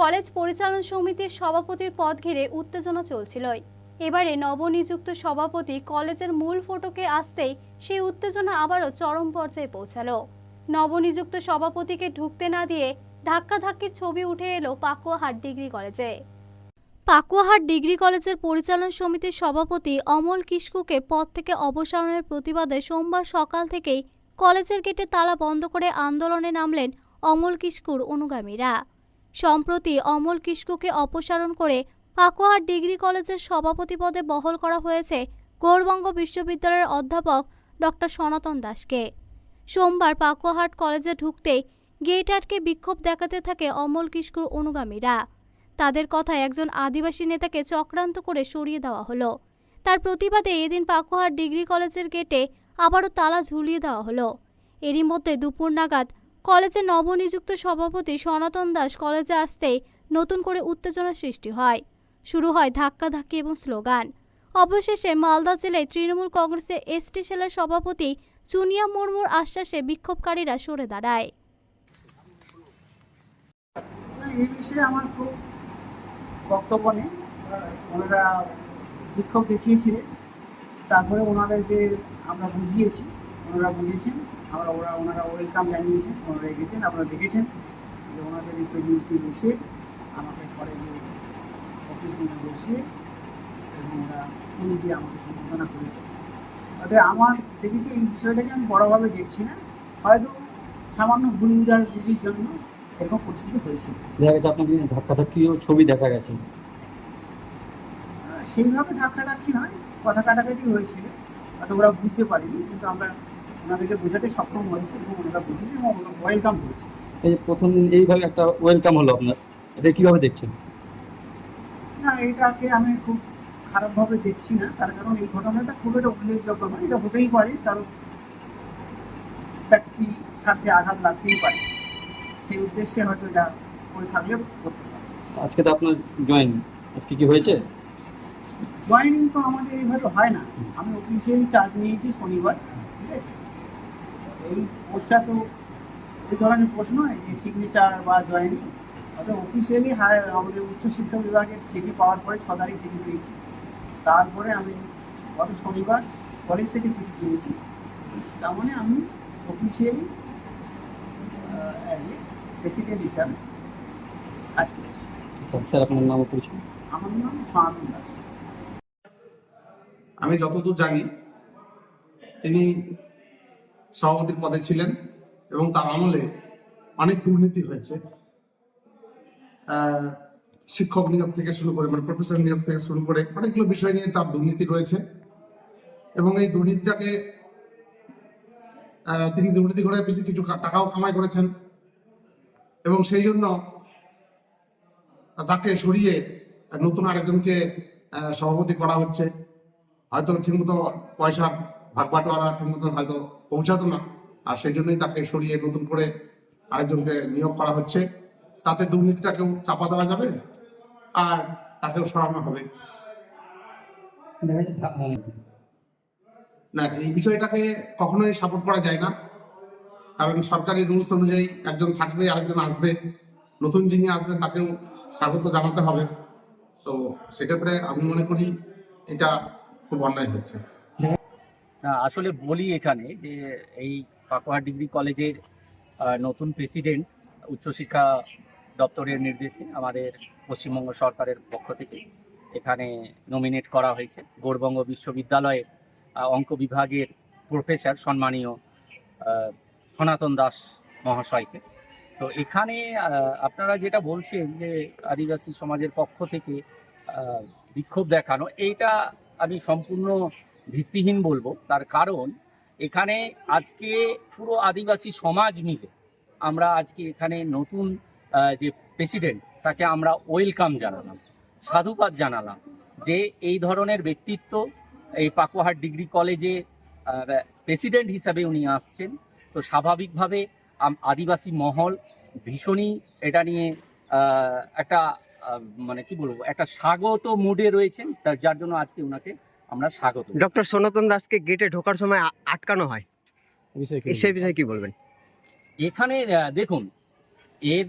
College পরিচালন সমিতির সভাপতির পদ ঘিরে উত্তেজনা চলছিলই এবারে নবনিযুক্ত সভাপতি কলেজের মূল ফটকে আসতেই সেই উত্তেজনা আবারও চরম পর্যায়ে পৌঁছালো। নবনিযুক্ত সভাপতিকে ঢুকতে না দিয়ে ধাক্কাধাক্কির ছবি উঠে এলো পাকুয়াহাট ডিগ্রি কলেজে। পাকুয়াহাট ডিগ্রি কলেজের পরিচালন সমিতির সভাপতি অমল কিস্কুকে পদ থেকে অবসরণের প্রতিবাদে সোমবার সকাল থেকেই কলেজের গেটে তালা বন্ধ করে আন্দোলনে নামলেন অমল কিস্কুর অনুগামীরা। সম্প্রতি অমল কিস্কুকে অপসারণ করে পাকুয়াহাট ডিগ্রি কলেজের সভাপতি পদে বহল করা হয়েছে গৌরবঙ্গ বিশ্ববিদ্যালয়ের অধ্যাপক ডক্টর সনাতন দাসকে। সোমবার পাকুয়াহাট কলেজে ঢুকতেই গেট আটকে বিক্ষোভ দেখাতে থাকে অমল কিস্কুর অনুগামীরা। তাদের কথায় একজন আদিবাসী নেতাকে চক্রান্ত করে সরিয়ে দেওয়া হলো। তার প্রতিবাদে এদিন পাকুয়াহাট ডিগ্রি কলেজের গেটে আবারও তালা ঝুলিয়ে দেওয়া হলো। এরই মধ্যে দুপুর নাগাদ কলেজের নবনিযুক্ত সভাপতি সনাতন দাস কলেজে আসতেই নতুন করে উত্তেজনা সৃষ্টি হয়। শুরু হয় ধাক্কাধাক্কি এবং স্লোগান। অবশেষে মালদা জেলায় তৃণমূল কংগ্রেসের এসটি সেলের সভাপতি চুনিয়া মুর্মুর আশ্বাসে বিক্ষোভকারীরা সরে দাঁড়ায়। বক্তব্য নেই। ওনারা বিক্ষোভ দেখিয়েছিলেন। তারপরে ওনাদেরকে আমরা বুঝিয়েছি। ওনারা বুঝেছেন আমরা ওরা ওনারা ওয়েলকাম জানিয়েছেন ওনারা এগেছেন আপনারা দেখেছেন যে ওনাদের রিপ্রেজেন্টেটিভ বসে আমাকে ঘরে গিয়ে অফিস রুমে বসিয়ে এবং ওরা ফোন দিয়ে আমাকে সম্বোধনা করেছে। তাতে আমার দেখেছি এই বিষয়টাকে আমি বড়োভাবে দেখছি না হয়তো সামান্য ভুল বুঝার বুঝির জন্য এরকম পরিস্থিতি হয়েছিল দেখা গেছে আপনাকে ধাক্কাধাক্কিও ছবি দেখা গেছে। সেইভাবে ধাক্কাধাক্কি নয় কথা কাটাকাটি হয়েছিল হয়তো ওরা বুঝতে পারিনি কিন্তু আমরা ওনাদেরকে বোঝাতে সক্ষম হয়েছি এবং ওনারা বুঝেছে এবং ওয়েলকাম করেছে এই যে প্রথম এইভাবে একটা ওয়েলকাম হলো আপনার এটা কীভাবে দেখছেন? না এটাকে আমি খুব খারাপভাবে দেখছি না তার কারণ এই ঘটনাটা খুব একটা উল্লেখযোগ্য নয়। এটা হতেই পারে কারও ব্যক্তি স্বার্থে আঘাত লাগতেই পারে। সেই উদ্দেশ্যে হয়তো এটা করে থাকলেও করতে পারে। আজকে তো আপনার জয়েন আজকে কি হয়েছে? জয়েনিং তো আমাদের এইভাবে হয় না। আমি অফিসিয়ালি চার্জ নিয়েছি শনিবার ঠিক আছে? এই পোস্টটা তো এই ধরনের প্রশ্ন এই সিগনেচার বা জয়েনিং অর্থাৎ অফিসিয়ালি হায় আমাদের উচ্চশিক্ষা বিভাগের চিঠি পাওয়ার পরে ছ তারিখ চিঠি পেয়েছি তারপরে আমি গত শনিবার কলেজ থেকে চিঠি পেয়েছি তার মানে আমি অফিসিয়ালি প্রেসিডেন্ট হিসাবে কাজ করছি। স্যার আপনার নাম পরিচয়। আমার নাম সনাতন দাস। আমি যতদূর জানি তিনি সভাপতির পদে ছিলেন এবং তার আমলে অনেক দুর্নীতি হয়েছে। শিক্ষক নিয়োগ থেকে শুরু করে মানে প্রফেসর নিয়োগ থেকে শুরু করে অনেকগুলো বিষয় নিয়ে তার দুর্নীতি রয়েছে। এবং এই দুর্নীতিটাকে তিনি দুর্নীতি করে বেশি কিছু টাকাও কামাই করেছেন। এবং সেই জন্য তাকে সরিয়ে নতুন আরেকজনকে সভাপতি করা হচ্ছে। হয়তো ঠিকমতো পয়সা ভাগ বাটোয়ারা ঠিকমতো হয়তো পৌঁছাতো না। আর সেই জন্যই তাকে সরিয়ে নতুন করে আরেকজনকে নিয়োগ করা হচ্ছে। তাতে দুর্নীতিটাকেও চাপা দেওয়া যাবে আর তাকেও সরানো হবে। না, এই বিষয়টাকে কখনোই সাপোর্ট করা যায় না। কারণ সরকারি রুলস অনুযায়ী একজন থাকবে, আরেকজন আসবে। নতুন যিনি আসবেন তাকেও স্বাগত জানাতে হবে। তো সেক্ষেত্রে আমি মনে করি এটা খুব অন্যায় হয়েছে আসলে বলি এখানে যে এই পাকুয়া ডিগ্রি কলেজের নতুন প্রেসিডেন্ট উচ্চশিক্ষা দপ্তরের নির্দেশে আমাদের পশ্চিমবঙ্গ সরকারের পক্ষ থেকে এখানে নমিনেট করা হয়েছে। গৌরবঙ্গ বিশ্ববিদ্যালয়ের অঙ্ক বিভাগের প্রফেসর সম্মানীয় সনাতন দাস মহাশয়কে। তো এখানে আপনারা যেটা বলছেন যে আদিবাসী সমাজের পক্ষ থেকে বিক্ষোভ দেখানো, এইটা আমি সম্পূর্ণ ভিত্তিহীন বলব, তার কারণ এখানে আজকে পুরো আদিবাসী সমাজ মিলে আমরা আজকে এখানে নতুন যে প্রেসিডেন্ট তাকে আমরা ওয়েলকাম জানালাম, সাধুবাদ জানালাম যে এই ধরনের ব্যক্তিত্ব এই পাকুয়াহাট ডিগ্রি কলেজে প্রেসিডেন্ট হিসাবে উনি আসছেন। তো স্বাভাবিকভাবে আদিবাসী মহল ভীষণই এটা নিয়ে একটা মানে কি বলব, একটা স্বাগত মুডে রয়েছেন, তার যার জন্য আজকে ওনাকে আমরা স্বাগত। ডক্টর সনাতন দাসকে গেটে ঢোকার সময় আটকানো হয়। সেই বিষয়ে কি বলবেন? এখানে দেখুন এর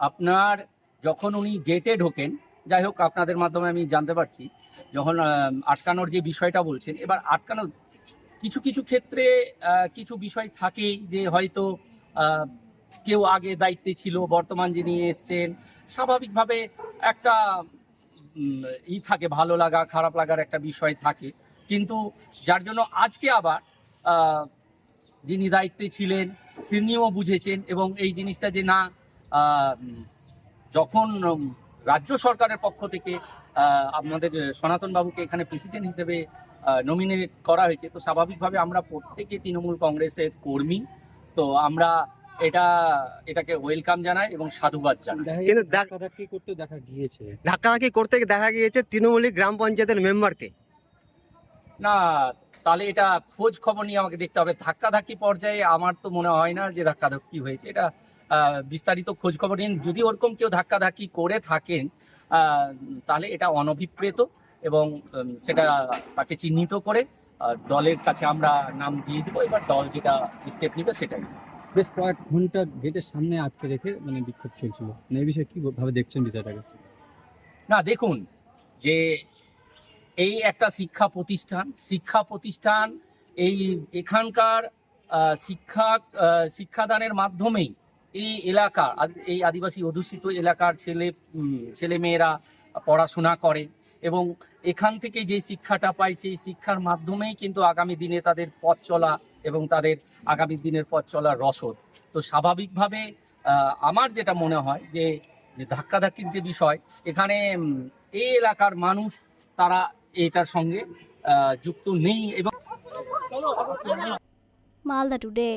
আপনার যখন উনি গেটে ঢোকেন যাই হোক আপনাদের মাধ্যমে আমি জানতে পারছি যখন আটকানোর যে বিষয়টা বলছেন এবার আটকানো কিছু কিছু ক্ষেত্রে কিছু বিষয় থাকেই যে হয়তো কেউ আগে দায়িত্বে ছিল বর্তমান যিনি এসছেন স্বাভাবিকভাবে একটা ই থাকে, ভালো লাগা, খারাপ লাগার একটা বিষয় থাকে। কিন্তু যার জন্য আজকে আবার যিনি দায়িত্বে ছিলেন, তিনিও বুঝেছেন এবং এই জিনিসটা যে না যখন রাজ্য সরকারের পক্ষ থেকে আমাদের সনাতন বাবুকে এখানে প্রেসিডেন্ট হিসেবে নমিনেট করা হয়েছে, তো স্বাভাবিকভাবে আমরা প্রত্যেকে তৃণমূল কংগ্রেসের কর্মী। তো আমরা এটা এটাকে ওয়েলকাম জানাই এবং সাধুবাদ জানাই কিন্তু ধাক্কাধাক্কি করতে দেখা গিয়েছে। ধাক্কাধাক্কি করতে দেখা গিয়েছে তৃণমূলী গ্রাম পঞ্চায়েতের মেম্বারকে না তাহলে এটা খোঁজ খবর নিয়ে আমাকে দেখতে হবে। ধাক্কাধাক্কি পর্যায়ে আমার তো মনে হয় না যে ধাক্কাধাক্কি হয়েছে। এটা বিস্তারিত খোঁজ খবর নিন। যদি ওরকম কেউ ধাক্কাধাক্কি করে থাকেন তাহলে এটা অনভিপ্রেত এবং সেটা তাকে চিহ্নিত করে দলের কাছে আমরা নাম দিয়ে দেবো। এবার দল যেটা স্টেপ নেবে সেটাই। বেশ কয়েক ঘণ্টা গেটের সামনে আটকে রেখে মানে বিক্ষোভ চলছিল। মানে এই বিষয়ে কি ভাবে দেখছেন বিষয়টাকে? না, দেখুন যে এই একটা শিক্ষা প্রতিষ্ঠান শিক্ষা প্রতিষ্ঠান এই এখানকার শিক্ষা শিক্ষাদানের মাধ্যমেই এই এলাকা এই আদিবাসী অধ্যুষিত এলাকার ছেলে ছেলেমেয়েরা পড়াশোনা করে এবং এখান থেকে যে শিক্ষাটা পায় সেই শিক্ষার মাধ্যমেই কিন্তু আগামী দিনে তাদের পথ চলা এবং তাদের আগামী দিনের পথ চলার রসদ। তো স্বাভাবিকভাবে আমার যেটা মনে হয় যে ধাক্কাধাক্কির যে বিষয়, এখানে এই এলাকার মানুষ তারা এটার সঙ্গে যুক্ত নেই এবং মালদা টুডে।